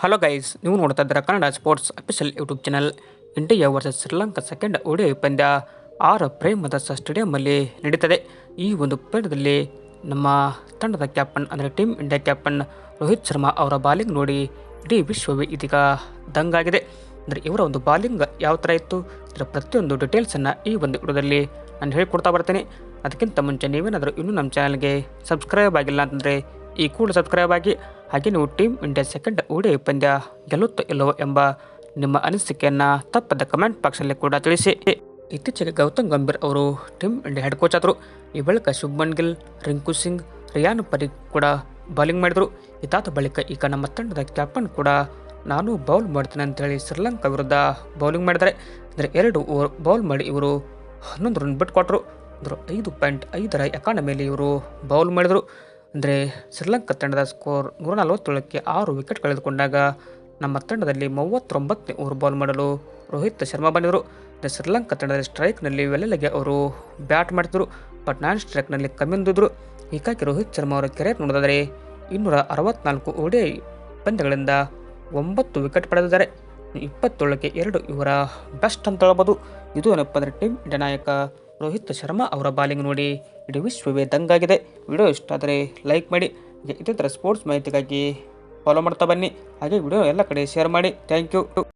Hello guys ನೀವು ನೋಡ್ತಾ ಇದ್ದೀರಾ Kannada sports official YouTube channel India versus Sri Lanka second ODI ಪಂದ್ಯ R Premadasa ಸ್ಟೇಡಿಯಂಲ್ಲಿ ನಡೀತದೆ. ಈ ಒಂದು ಪಂದ್ಯದಲ್ಲಿ ನಮ್ಮ ತಂಡದ ಕ್ಯಾಪ್ಟನ್ ಅಂದರೆ team India captain Rohit Sharma ಅವರ ಬಾಲಿಂಗ್ ನೋಡಿ ಇಡೀ ವಿಶ್ವವೇ ಇದೀಗ ದಂಗಾಗಿದೆ. ಅಂದರೆ ಇವರ ಒಂದು ಬಾಲಿಂಗ್ ಯಾವ ಥರ ಇತ್ತು? ಇದರ ಪ್ರತಿಯೊಂದು ಡೀಟೇಲ್ಸನ್ನು ಈ ಒಂದು ವಿಡಿಯೋದಲ್ಲಿ ನಾನು ಹೇಳಿಕೊಡ್ತಾ ಬರ್ತೀನಿ. ಅದಕ್ಕಿಂತ ಮುಂಚೆ ನೀವೇನಾದರೂ ಇನ್ನೂ ನಮ್ಮ ಚಾನಲ್ಗೆ ಸಬ್ಸ್ಕ್ರೈಬ್ ಆಗಿಲ್ಲ ಅಂತಂದರೆ ಈ ಕೂಡ ಸಬ್ಸ್ಕ್ರೈಬ್ ಆಗಿ. ಹಾಗೆ ನೀವು ಟೀಮ್ ಇಂಡಿಯಾ ಸೆಕೆಂಡ್ ಓಡಿ ಪಂದ್ಯ ಗೆಲ್ಲುತ್ತೋ ಇಲ್ಲವೋ ಎಂಬ ನಿಮ್ಮ ಅನಿಸಿಕೆಯನ್ನು ತಪ್ಪದ ಕಮೆಂಟ್ ಬಾಕ್ಸಲ್ಲಿ ಕೂಡ ತಿಳಿಸಿ ಇತ್ತೀಚೆಗೆ ಗೌತಮ್ ಗಂಭೀರ್ ಅವರು ಟೀಮ್ ಇಂಡಿಯಾ ಹೆಡ್ ಕೋಚ್ ಆದರು ಈ ಬಳಿಕ ಶುಭ್ಮನ್ ಗಿಲ್ ರಿಂಕು ಸಿಂಗ್ ರಿಯಾನ್ ಪರಿಕ್ ಕೂಡ ಬೌಲಿಂಗ್ ಮಾಡಿದರು ಇದಾದ ಬಳಿಕ ಈಗ ನಮ್ಮ ತಂಡದ ಕ್ಯಾಪ್ಟನ್ ಕೂಡ ನಾನು ಬೌಲ್ ಮಾಡ್ತೇನೆ ಅಂತೇಳಿ ಶ್ರೀಲಂಕಾ ವಿರುದ್ಧ ಬೌಲಿಂಗ್ ಮಾಡಿದರೆ ಅಂದರೆ ಎರಡು ಓವರ್ ಬೌಲ್ ಮಾಡಿ ಇವರು ಹನ್ನೊಂದು ರನ್ ಬಿಟ್ಕೊಟ್ರು ಅಂದರೆ ಐದು ಪಾಯಿಂಟ್ ಐದರ ಎಕಾನಮಿಯಲ್ಲಿ ಇವರು ಬೌಲ್ ಮಾಡಿದರು. ಅಂದರೆ ಶ್ರೀಲಂಕಾ ತಂಡದ ಸ್ಕೋರ್ ನೂರ ನಲವತ್ತೇಳಕ್ಕೆ ಆರು ವಿಕೆಟ್ ಕಳೆದುಕೊಂಡಾಗ ನಮ್ಮ ತಂಡದಲ್ಲಿ ಮೂವತ್ತೊಂಬತ್ತನೇ ಓವರ್ ಬಾಲ್ ಮಾಡಲು ರೋಹಿತ್ ಶರ್ಮಾ ಬಂದಿದ್ದರು ಶ್ರೀಲಂಕಾ ತಂಡದ ಸ್ಟ್ರೈಕ್ನಲ್ಲಿ ವೆಲ್ಲೆಲೆಗೆ ಅವರು ಬ್ಯಾಟ್ ಮಾಡ್ತಿದ್ರು ಬಟ್ ನಾನ್ ಸ್ಟ್ರೈಕ್ನಲ್ಲಿ ಕಮ್ಮಿ ಹೊಂದಿದ್ರು. ಹೀಗಾಗಿ ರೋಹಿತ್ ಶರ್ಮಾ ಅವರ ಕೆರಿಯರ್ ನೋಡಿದರೆ ಇನ್ನೂರ ಅರವತ್ನಾಲ್ಕು ಓಡಿ ಪಂದ್ಯಗಳಿಂದ ಒಂಬತ್ತು ವಿಕೆಟ್ ಪಡೆದಿದ್ದಾರೆ. ಇಪ್ಪತ್ತೇಳಕ್ಕೆ ಎರಡು ಇವರ ಬೆಸ್ಟ್ ಅಂತ ಹೇಳ್ಬೋದು. ಇದು ಏನಪ್ಪ ಅಂದರೆ ಟೀಮ್ ಇಂಡಿಯಾ ನಾಯಕ ರೋಹಿತ್ ಶರ್ಮಾ ಅವರ ಬಾಲಿಂಗ್ ನೋಡಿ ಇಡೀ ವಿಶ್ವವೇ ದಂಗಾಗಿದೆ. ವಿಡಿಯೋ ಇಷ್ಟ ಆದರೆ ಲೈಕ್ ಮಾಡಿ ಇದೇ ಥರ ಸ್ಪೋರ್ಟ್ಸ್ ಮಾಹಿತಿಗಾಗಿ ಫಾಲೋ ಮಾಡ್ತಾ ಬನ್ನಿ. ಹಾಗೆ ವಿಡಿಯೋ ಎಲ್ಲ ಕಡೆ ಶೇರ್ ಮಾಡಿ. Thank you